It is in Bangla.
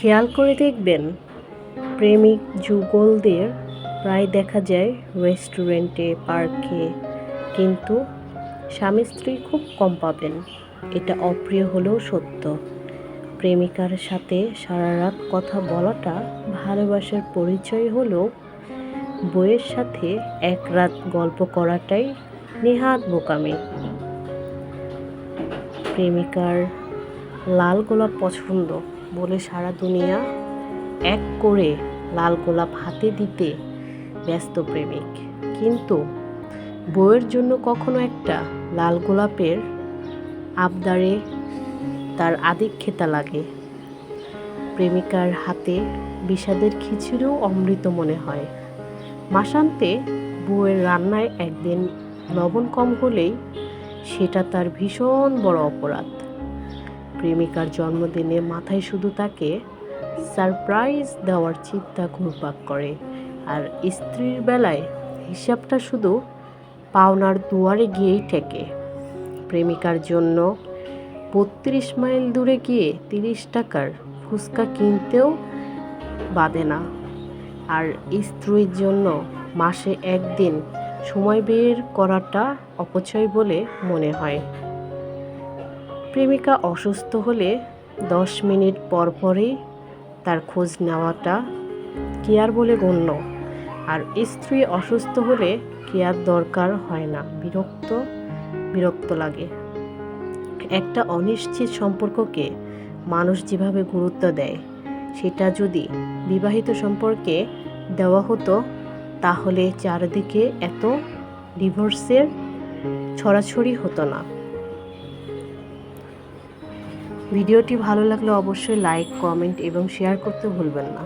খেয়াল করে দেখবেন, প্রেমিক যুগলদের প্রায় দেখা যায় রেস্টুরেন্টে, পার্কে, কিন্তু স্বামী স্ত্রী খুব কম পাবেন। এটা অপ্রিয় হলেও সত্য। প্রেমিকার সাথে সারা রাত কথা বলাটা ভালোবাসার পরিচয় হলেও বইয়ের সাথে এক রাত গল্প করাটাই নেহাত বোকামি। প্রেমিকার লাল গোলাপ পছন্দ। বলে সারা দুনিয়া এক করে লাল গোলাপ হাতে দিতে ব্যস্ত প্রেমিক। কিন্তু বউয়ের জন্য কখনো একটা লাল গোলাপের আবদারে তার আদিক্ষেতা লাগে। প্রেমিকার হাতে বিষাদের খিচুড়িও অমৃত মনে হয়। মাসান্তে বউয়ের রান্নায় একদিন লবণ কম হলেই সেটা তার ভীষণ বড় অপরাধ। প্রেমিকার জন্মদিনে মাথায় শুধু তাকে সারপ্রাইজ দেওয়ার চিন্তা ঘুরপাক করে। আর স্ত্রীর বেলায় হিসাবটা শুধু পাওনার দুয়ারে গিয়েই ঠেকে। প্রেমিকার জন্য বত্রিশ মাইল দূরে গিয়ে তিরিশ টাকার ফুচকা কিনতেও বাদে না। আর স্ত্রীর জন্য মাসে একদিন সময় বের করাটা অপচয় বলে মনে হয়। প্রেমিকা অসুস্থ হলে দশ মিনিট পর পরই তার খোঁজ নেওয়াটা কেয়ার বলে গণ্য। আর স্ত্রী অসুস্থ হলে কেয়ার দরকার হয় না। বিরক্ত বিরক্ত লাগে। একটা অনিশ্চিত সম্পর্ককে মানুষ যেভাবে গুরুত্ব দেয়, সেটা যদি বিবাহিত সম্পর্কে দেওয়া হতো, তাহলে চারিদিকে এত ডিভোর্সের ছড়াছড়ি হতো না। ভিডিওটি ভালো লাগলে অবশ্যই লাইক কমেন্ট এবং শেয়ার করতে ভুলবেন না।